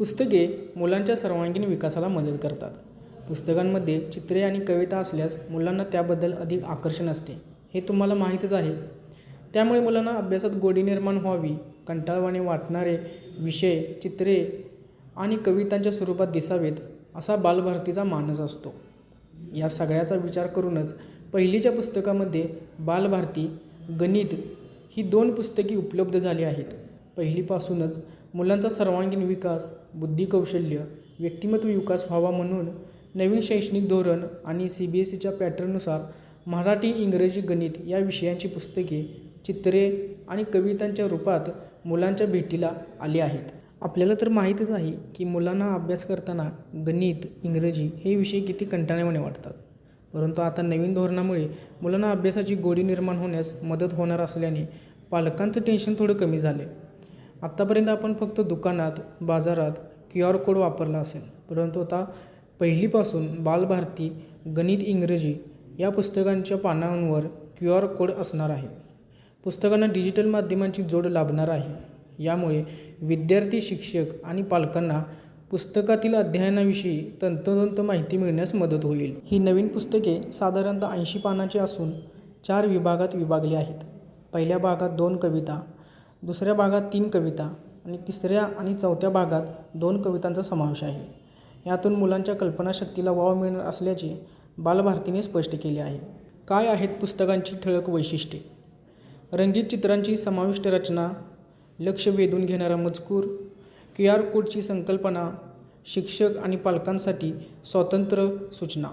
पुस्तके मुलांच्या सर्वांगीण विकासाला मदत करतात. पुस्तकांमध्ये चित्रे आणि कविता असल्यास मुलांना त्याबद्दल अधिक आकर्षण असते. हे तुम्हाला माहीतच आहे. त्यामुळे मुलांना अभ्यासात गोडी निर्माण व्हावी कंटाळवाणे वाटणारे विषय चित्रे आणि कवितांच्या स्वरूपात दिसावेत असा बालभारतीचा मानस असतो. या सगळ्याचा विचार करूनच पहिलीच्या पुस्तकामध्ये बालभारती गणित ही दोन पुस्तके उपलब्ध झाली आहेत. पहिलीपासूनच मुलांचा सर्वांगीण विकास बुद्धिकौशल्य व्यक्तिमत्व विकास व्हावा म्हणून नवीन शैक्षणिक धोरण आणि सी बी एस सीच्या पॅटर्ननुसार मराठी इंग्रजी गणित या विषयांची पुस्तके चित्रे आणि कवितांच्या रूपात मुलांच्या भेटीला आली आहेत. आपल्याला तर माहीतच आहे की मुलांना अभ्यास करताना गणित इंग्रजी हे विषय किती कंटाळवाणे वाटतात. परंतु आता नवीन धोरणामुळे मुलांना अभ्यासाची गोडी निर्माण होण्यास मदत होणार असल्याने पालकांचं टेन्शन थोडं कमी झाले आत्तापर्यंत आपण फक्त दुकानात बाजारात क्यू आर कोड वापरला असेल. परंतु आता पहिलीपासून बालभारती गणित इंग्रजी या पुस्तकांच्या पानांवर क्यू आर कोड असणार आहे. पुस्तकांना डिजिटल माध्यमांची जोड लाभणार आहे. यामुळे विद्यार्थी शिक्षक आणि पालकांना पुस्तकातील अध्ययनाविषयी तंतोतंत माहिती मिळण्यास मदत होईल. ही नवीन पुस्तके साधारणतः ऐंशी पानाची असून चार विभागात विभागली आहेत. पहिल्या भागात दोन कविता दुसऱ्या भागात तीन कविता आणि तिसऱ्या आणि चौथ्या भागात दोन कवितांचा समावेश आहे. यातून मुलांच्या कल्पनाशक्तीला वाव मिळणार असल्याचे बालभारतीने स्पष्ट केले आहे. काय आहेत पुस्तकांची ठळक वैशिष्ट्ये? रंगीत चित्रांची समाविष्ट रचना लक्ष वेधून घेणारा मजकूर क्यू आर कोडची संकल्पना शिक्षक आणि पालकांसाठी स्वतंत्र सूचना.